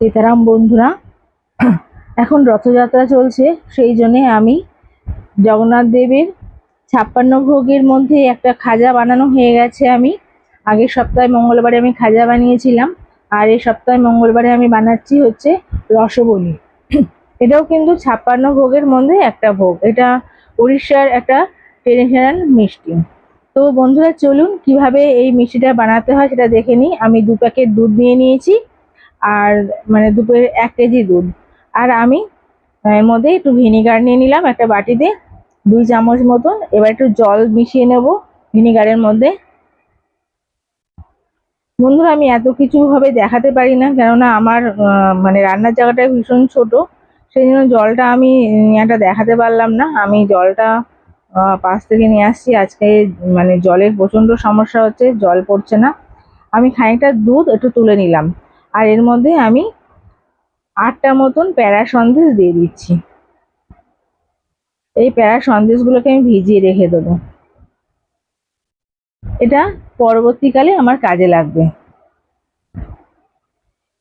সীতারাম, বন্ধুরা, এখন রথযাত্রা চলছে। সেই জন্যে আমি জগন্নাথ দেবের ছাপ্পান্ন ভোগের মধ্যে একটা খাজা বানানো হয়ে গেছে আমি। আগের সপ্তাহে মঙ্গলবারে আমি খাজা বানিয়েছিলাম। আর এই সপ্তাহে মঙ্গলবারে আমি বানাচ্ছি হচ্ছে রসবলি। এটাও কিন্তু ছাপ্পান্ন ভোগের মধ্যে একটা ভোগ। এটা উড়িষ্যার একটা ট্রেডিশনাল মিষ্টি। তো বন্ধুরা, চলুন কীভাবে এই মিষ্টিটা বানাতে হয় সেটা দেখে নিই। আমি দু প্যাকেট দুধ নিয়ে নিয়েছি। আর মানে দুপুরের এক কেজি দুধ। আর আমি, এর মধ্যে একটু ভিনিগার নিয়ে নিলাম একটা বাটিতে, দুই চামচ মতন। এবার একটু জল মিশিয়ে নেব ভিনিগারের মধ্যে। বন্ধুরা, আমি এত কিছু ভাবে দেখাতে পারি না, কেননা আমার মানে রান্নার জায়গাটা ভীষণ ছোট। সেই জন্য জলটা আমি একটা দেখাতে পারলাম না। আমি জলটা পাশ থেকে নিয়ে আসছি। আজকে মানে জলের প্রচণ্ড সমস্যা হচ্ছে, জল পড়ছে না। আমি খানিকটা দুধ একটু তুলে নিলাম। আর এর মধ্যে আমি আটটা মতন প্যারা সন্দেশ দিয়ে দিচ্ছি। এই প্যারা সন্দেশগুলোকে আমি ভিজিয়ে রেখে দেবো। এটা পরবর্তীকালে আমার কাজে লাগবে।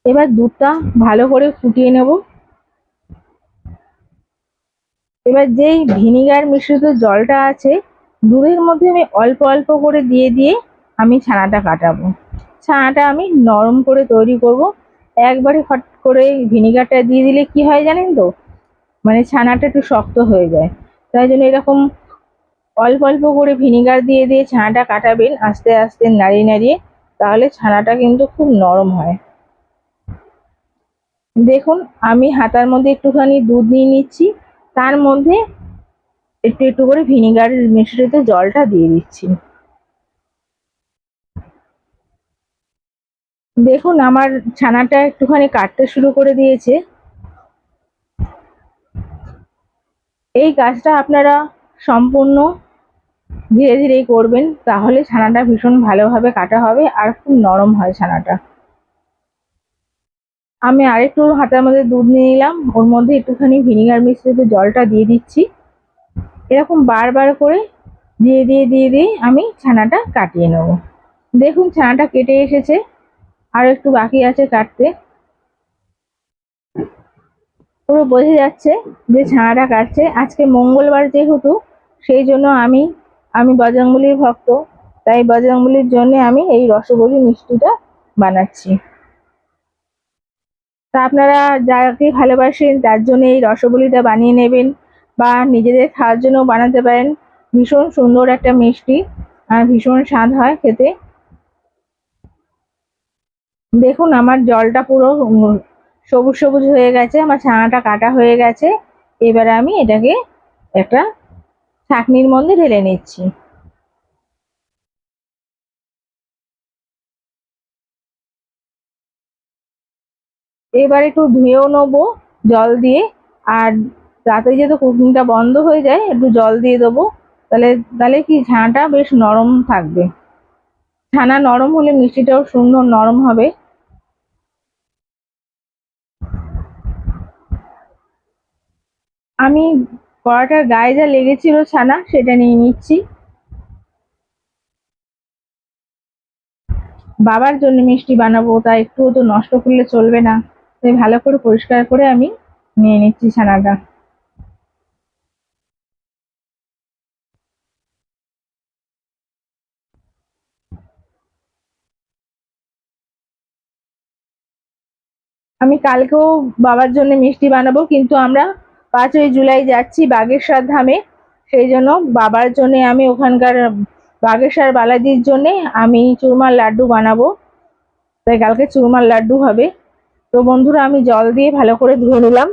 এবার দুধটা ভালো করে ফুটিয়ে নেব। এবার যেই ভিনিগার মিশ্রিত জলটা আছে, দুধের মধ্যে আমি অল্প অল্প করে দিয়ে দিয়ে আমি ছানাটা কাটাবো। ছানাটা আমি নরম করে তৈরি করব। একবারে ফট করে ভিনিগারটা দিয়ে দিলে কি হয় জানেন তো? মানে ছানাটা একটু শক্ত হয়ে যায়। তাই জন্য এরকম অল্প অল্প করে ভিনিগার দিয়ে দিয়ে ছানাটা কাটাবেন আস্তে আস্তে নাড়িয়ে নাড়িয়ে, তাহলে ছানাটা কিন্তু খুব নরম হয়। দেখুন, আমি হাতার মধ্যে একটুখানি দুধ নিয়ে নিচ্ছি। তার মধ্যে একটু একটু করে ভিনিগার মিশ্রিত জলটা দিয়ে দিচ্ছি। দেখুন, আমার ছানাটা একটুখানি কাটতে শুরু করে দিয়েছে। এই কাজটা আপনারা সম্পূর্ণ ধীরে ধীরেই করবেন, তাহলে ছানাটা ভীষণ ভালোভাবে কাটা হবে আর খুব নরম হয় ছানাটা। আমি আরেকটু হাতের মধ্যে দুধ নিয়ে নিলাম, ওর মধ্যে একটুখানি ভিনিগার মিশ্রিত জলটা দিয়ে দিচ্ছি। এরকম বারবার করে দিয়ে দিয়ে দিয়ে দিয়ে আমি ছানাটা কাটিয়ে নেব। দেখুন, ছানাটা কেটে এসেছে। আর একটু বাকি আছে কাটতে। পুরো বোঝা যাচ্ছে যে ছানাটা কাটছে। আজকে মঙ্গলবার যেহেতু, সেই জন্য আমি আমি বজরংবলির ভক্ত। তাই বজরংবলির জন্য আমি এই রসবলি মিষ্টিটা বানাচ্ছি। তা আপনারা যাকে ভালোবাসেন, তার জন্য এই রসবলিটা বানিয়ে নেবেন বা নিজেদের খাওয়ার জন্য বানাতে পারেন। ভীষণ সুন্দর একটা মিষ্টি আর ভীষণ স্বাদ হয় খেতে। দেখুন, আমার জলটা পুরো সবুজ সবুজ হয়ে গেছে, আমার ছানাটা কাটা হয়ে গেছে। এবারে আমি এটাকে একটা ছাঁকনির মধ্যে ঢেলে নিচ্ছি। এবার একটু ধুয়েও নেব জল দিয়ে, আর রাতে যেহেতু কুকিংটা বন্ধ হয়ে যায়, একটু জল দিয়ে দেবো। তাহলে তাহলে কি ছানাটা বেশ নরম থাকবে। ছানা নরম হলে মিষ্টিটাও সুন্দর নরম হবে। আমি কড়াটার গায়ে যা লেগেছিল ছানা, সেটা নিয়ে নিচ্ছি। বাবার জন্য মিষ্টি বানাবো তা একটুও তো নষ্ট করলে চলবে না। তাই ভালো করে পরিষ্কার করে আমি নিয়ে নিচ্ছি ছানাটা আমি কালকেও বাবার জন্য মিষ্টি বানাবো, কিন্তু আমরা পাঁচই জুলাই যাচ্ছি বাগেশ্বর ধামে। সেই জন্য বাবার জন্যে আমি ওখানকার বাগেশ্বর বালাজির জন্যে আমি চুরমার লাড্ডু বানাবো। তাই কালকে চুরমার লাড্ডু হবে। তো বন্ধুরা, আমি জল দিয়ে ভালো করে ধুয়ে নিলাম।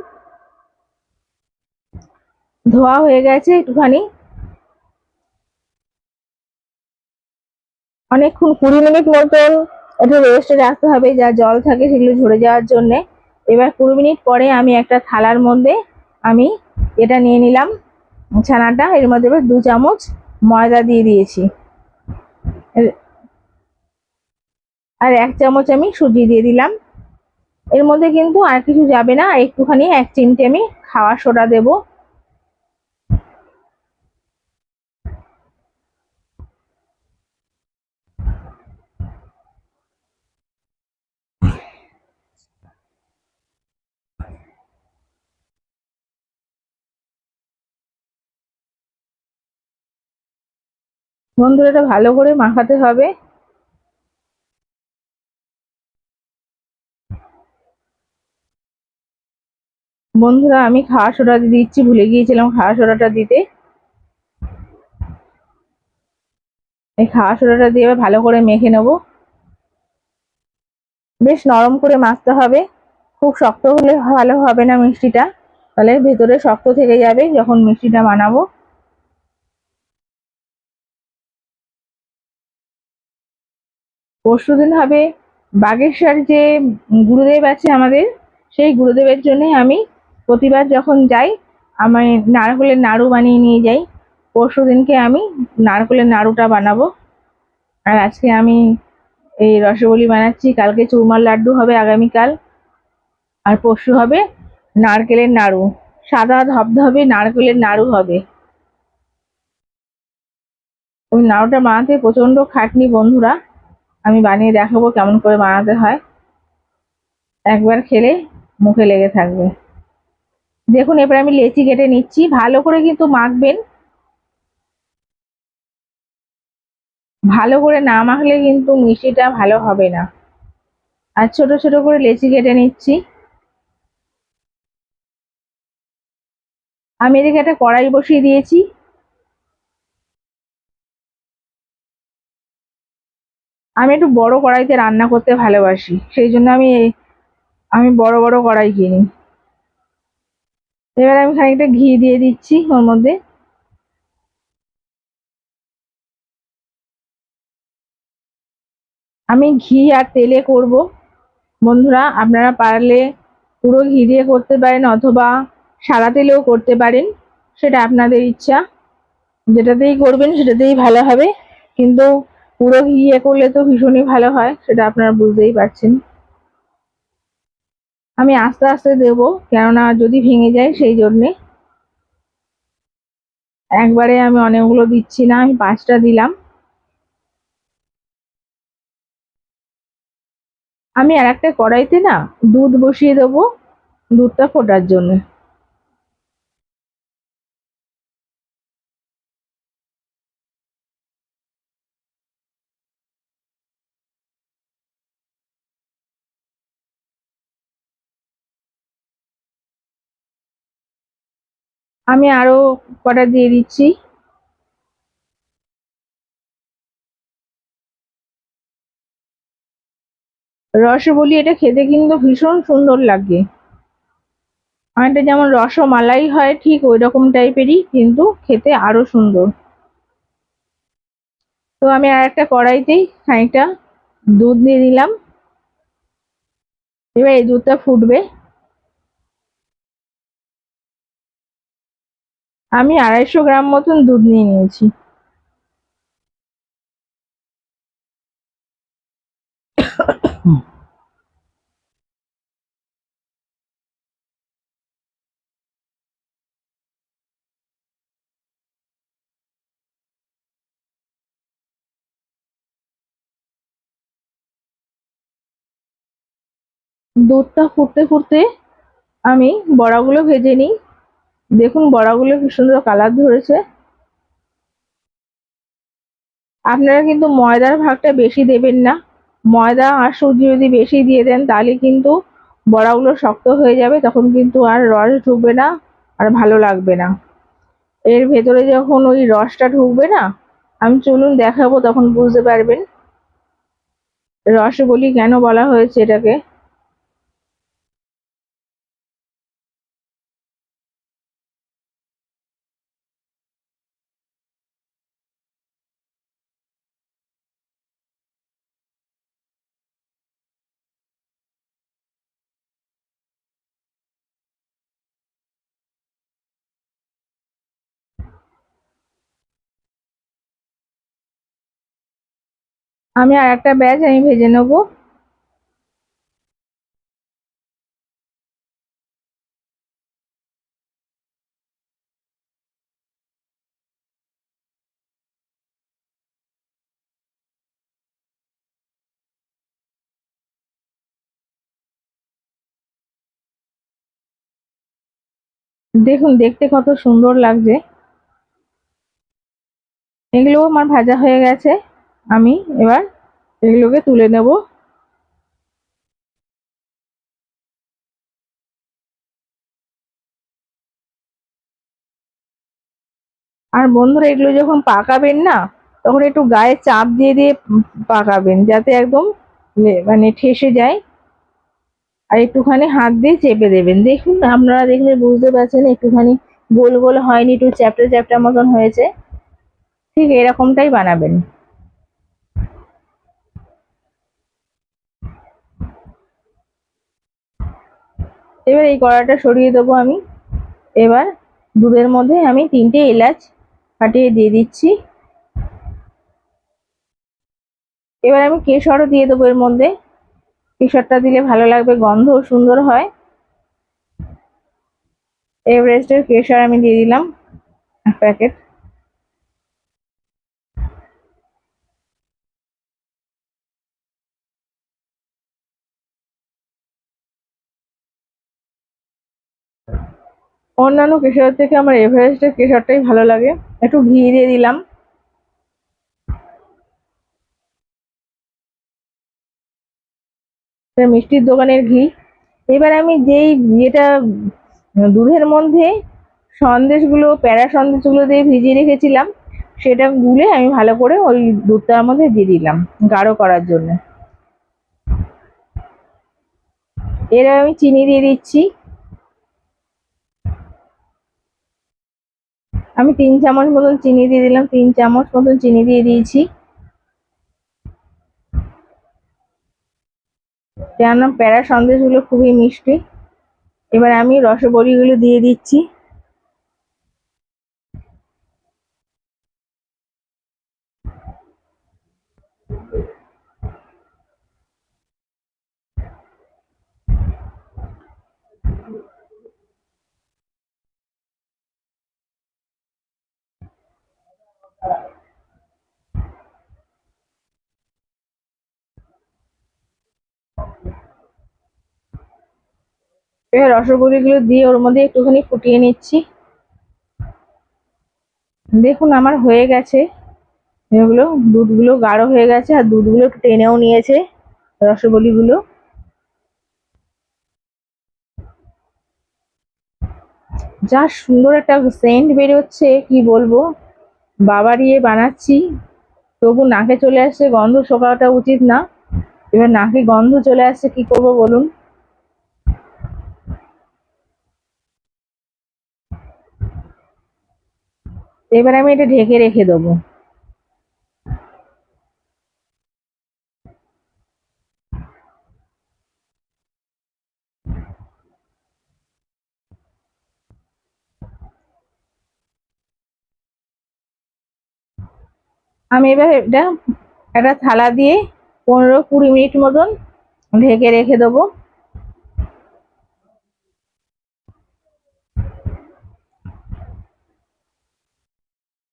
ধোয়া হয়ে গেছে একটুখানি। অনেকক্ষণ কুড়ি মিনিট মতন একটু রেস্টে রাখতে হবে, যা জল থাকে সেগুলো ঝরে যাওয়ার জন্যে। এবার কুড়ি মিনিট পরে আমি একটা থালার মধ্যে আমি এটা নিয়ে নিলাম ছানাটা, এর মধ্যে দু চামচ ময়দা দিয়ে দিয়েছি। আর এক চামচ আমি সুজি দিয়ে দিলাম। এর মধ্যে কিন্তু আর কিছু যাবে না একটুখানি এক চিমটে আমি খাওয়া সোডা দেবো। বন্ধুরা, এটা ভালো করে মাখাতে হবে। বন্ধুরা, আমি খাওয়া সোডা দিচ্ছি, ভুলে গিয়েছিলাম খাওয়া সোডাটা দিতে। এই খাওয়া সোডাটা দিয়ে ভালো করে মেখে নেব। বেশ নরম করে মাখতে হবে। খুব শক্ত হলে ভালো হবে না মিষ্টিটা। তাহলে ভেতরে শক্ত থেকে যাবে যখন মিষ্টিটা বানাবো। পরশু দিন হবে বাগেশ্বর যে গুরুদেব আছে আমাদের, সেই গুরুদেবের জন্য আমি প্রতিবার যখন যাই আমি নারকলের নাড়ু বানিয়ে নিয়ে যাই। পরশু দিনকে আমি নারকেলের নাড়ুটা বানাবো। আর আজকে আমি এই রসবলি বানাচ্ছি। কালকে চুরমার লাড্ডু হবে আগামীকাল। আর পরশু হবে নারকেলের নাড়ু। সাদা ধবধবে নারকেলের নাড়ু হবে। ওই নাড়ুটা বানাতে প্রচণ্ড খাটনি বন্ধুরা। আমি বানিয়ে দেখাবো কেমন করে বানাতে হয়। একবার খেলে মুখে লেগে থাকবে। দেখুন এবার আমি লেচি কেটে নিচ্ছি। ভালো করে কিন্তু মাখবেন। ভালো করে না মাখলে কিন্তু মিষ্টিটা ভালো হবে না। আর ছোট ছোট করে লেচি কেটে নিচ্ছি। আমি এদিকে একটা কড়াই বসিয়ে দিয়েছি। আমি একটু বড় কড়াইতে রান্না করতে ভালোবাসি, সেই জন্য আমি আমি বড় বড় কড়াই কিনি। এবার আমি খানিকটা ঘি দিয়ে দিচ্ছি ওর মধ্যে। আমি ঘি আর তেলে করব। বন্ধুরা, আপনারা পারলে পুরো ঘি দিয়ে করতে পারেন অথবা সাদা তেলেও করতে পারেন, সেটা আপনাদের ইচ্ছা। যেটাতেই করবেন সেটাতেই ভালো হবে। কিন্তু পুরো ইয়ে করলে তো ভীষণই ভালো হয়, সেটা আপনারা বুঝতেই পারছেন। আমি আস্তে আস্তে দেব, কেননা যদি ভেঙে যায় সেই জন্যে। একবারে আমি অনেকগুলো দিচ্ছি না, আমি পাঁচটা দিলাম। আমি আর একটা কড়াইতে না দুধ বসিয়ে দেবো, দুধটা ফোটার জন্য। আমি আরও কটা দিয়ে দিচ্ছি। রসবলি, এটা খেতে কিন্তু ভীষণ সুন্দর লাগে। অনেকটা যেমন রসমালাই হয়, ঠিক ওই রকম টাইপেরই, কিন্তু খেতে আরও সুন্দর। তো আমি আর একটা কড়াইতেই খানিকটা দুধ দিয়ে দিলাম। এবার এই দুধটা ফুটবে। আমি আড়াইশো গ্রাম মতন দুধ নিয়ে নিয়েছি। দুধটা ফুটতে ফুটতে আমি বড়াগুলো ভেজে নিই। দেখুন, বড়াগুলো কি সুন্দর কালার ধরেছে। আপনারা কিন্তু ময়দার ভাগটা বেশি দেবেন না। ময়দা আর সুজি যদি বেশি দিয়ে দেন, তাহলে কিন্তু বড়াগুলো শক্ত হয়ে যাবে, তখন কিন্তু আর রস ঢুকবে না আর ভালো লাগবে না। এর ভেতরে যখন ওই রসটা ঢুকবে না, আমি চলুন দেখাবো, তখন বুঝতে পারবেন। রসবলি কেন বলা হয়েছে এটাকে? আমি আর একটা ব্যাচ আমি ভেজে নেব। দেখুন, দেখতে কত সুন্দর লাগছে। এগুলো আমার ভাজা হয়ে গেছে। আমি এবার এগুলোকে তুলে নেব। আর বন্ধুরা, এগুলো যখন পাকাবেন না, তখন একটু গায়ে চাপ দিয়ে দিয়ে পাকাবেন, যাতে একদম মানে ঠেসে যায়। আর একটুখানি হাত দিয়ে চেপে দেবেন। দেখুন, আপনারা দেখলে বুঝতে পারছেন, একটুখানি গোল গোল হয়নি, একটু চ্যাপটা চ্যাপটা মতন হয়েছে। ঠিক এরকমটাই বানাবেন। এবার এই কড়াটা সরিয়ে দেবো আমি। এবার দুধের মধ্যে আমি তিনটে এলাচ ফাটিয়ে দিয়ে দিচ্ছি। এবার আমি কেশরও দিয়ে দেবো এর মধ্যে। কেশরটা দিলে ভালো লাগবে, গন্ধও সুন্দর হয়। এভারেস্টের কেশর আমি দিয়ে দিলাম, এক প্যাকেট। অন্যান্য কেশরের থেকে আমার এভারেস্টের কেশরটাই ভালো লাগে। একটু ঘি দিয়ে দিলাম। মিষ্টির দোকানের ঘি। এবার আমি যেই যেটা দুধের মধ্যে সন্দেশগুলো, প্যারা সন্দেশগুলো দিয়ে ভিজিয়ে রেখেছিলাম, সেটা গুলে আমি ভালো করে ওই দুধটার মধ্যে দিয়ে দিলাম, গাঢ় করার জন্য। এর আমি চিনি দিয়ে দিচ্ছি। আমি তিন চামচ মতন চিনি দিয়ে দিলাম, তিন চামচ মতন চিনি দিয়ে দিয়েছি। কেননা প্যারা সন্দেশগুলো খুবই মিষ্টি। এবার আমি রসবড়িগুলো দিয়ে দিচ্ছি। এবার রসগোল্লাগুলো দিয়ে ওর মধ্যে একটুখানি ফুটিয়ে নিচ্ছি। দেখুন আমার হয়ে গেছে। এগুলো, দুধগুলো গাঢ় হয়ে গেছে আর দুধগুলো একটু টেনেও নিয়েছে রসগোল্লিগুলো। যা সুন্দর একটা সেন্ট বেরোচ্ছে, কি বলব? বাবারিয়ে বানাচ্ছি। তবু নাকে চলে আসছে গন্ধ শোকাটা উচিত না। এবার নাকে গন্ধ চলে আসছে, কি করব বলুন? এবার আমি এটা ঢেকে রেখে দেবো। আমি এবার এটা, একটা থালা দিয়ে পনেরো কুড়ি মিনিট মতন ঢেকে রেখে দেবো।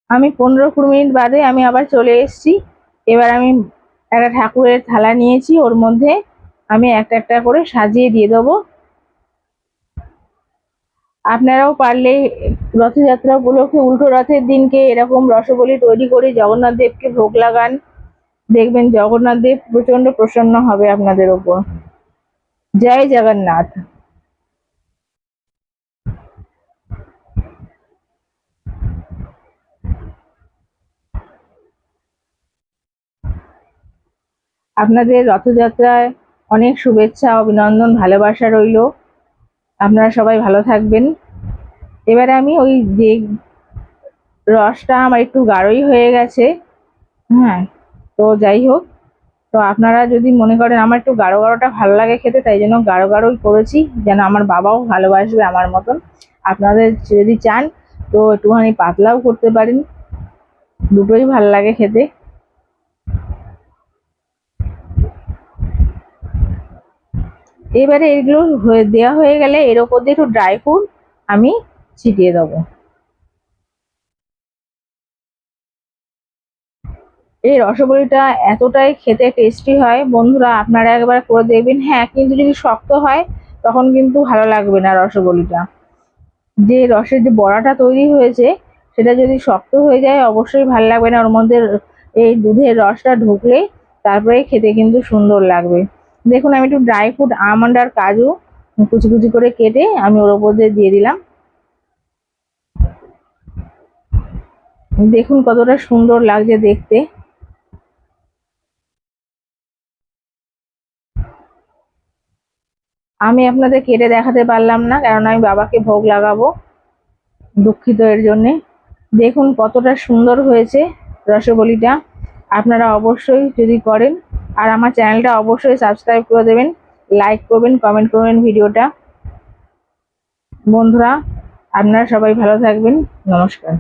আমি পনেরো কুড়ি মিনিট বাদে আমি আবার চলে এসেছি। এবার আমি একটা ঠাকুরের থালা নিয়েছি, ওর মধ্যে আমি একটা একটা করে সাজিয়ে দিয়ে দেবো। আপনারাও পারলে রথযাত্রা উপলক্ষে উল্টো রথের দিনকে এরকম রসবলি তৈরি করে জগন্নাথ দেবকে ভোগ লাগান। দেখবেন জগন্নাথ দেব প্রচণ্ড প্রসন্ন হবে আপনাদের ওপর। জয় জগন্নাথ। আপনাদের রথযাত্রায় অনেক শুভেচ্ছা, অভিনন্দন, ভালোবাসা রইল। আপনারা সবাই ভালো থাকবেন। এবারে আমি ওই যে রসটা আমার একটু গাঢ়ই হয়ে গেছে। হ্যাঁ তো যাই হোক, তো আপনারা যদি মনে করেন আমার একটু গাঢ় গাঢ়টা ভালো লাগে খেতে, তাই জন্য গাঢ় গাঢ়ই করেছি, যেন আমার বাবাও ভালোবাসবে আমার মতন। আপনাদের যদি চান, তো একটুখানি পাতলাও করতে পারেন। দুটোই ভালো লাগে খেতে। এবারে এগুলো দেওয়া হয়ে গেলে এর ওপর দিয়ে একটু ড্রাই ফ্রুট আমি ছিটিয়ে দেবো। এই রসগোল্লাটা এতটাই খেতে টেস্টি হয়। বন্ধুরা, আপনারা একবার করে দেখবেন। হ্যাঁ কিন্তু যদি শক্ত হয়, তখন কিন্তু ভালো লাগবে না রসগোল্লাটা। যে রসের যে বড়াটা তৈরি হয়েছে, সেটা যদি শক্ত হয়ে যায়, অবশ্যই ভালো লাগবে না। ওর মধ্যে এই দুধের রসটা ঢুকলে, তারপরে খেতে কিন্তু সুন্দর লাগবে। দেখুন, আমি একটু ড্রাই ফ্রুট আমন্ড আর কাজু কুচি কুচি করে কেটে আমি ওর ওপর দিয়ে দিয়ে দিলাম। দেখুন কতটা সুন্দর লাগছে দেখতে। আমি আপনাদের কেটে দেখাতে পারলাম না, কারণ আমি বাবাকে ভোগ লাগাবো দুঃখিত এর জন্যে। দেখুন কতটা সুন্দর হয়েছে রসবলিটা আপনারা অবশ্যই যদি করেন আর আমার চ্যানেলটা অবশ্যই সাবস্ক্রাইব করে দেবেন লাইক করবেন কমেন্ট করবেন ভিডিওটা। বন্ধুরা, আপনারা সবাই ভালো থাকবেন। নমস্কার।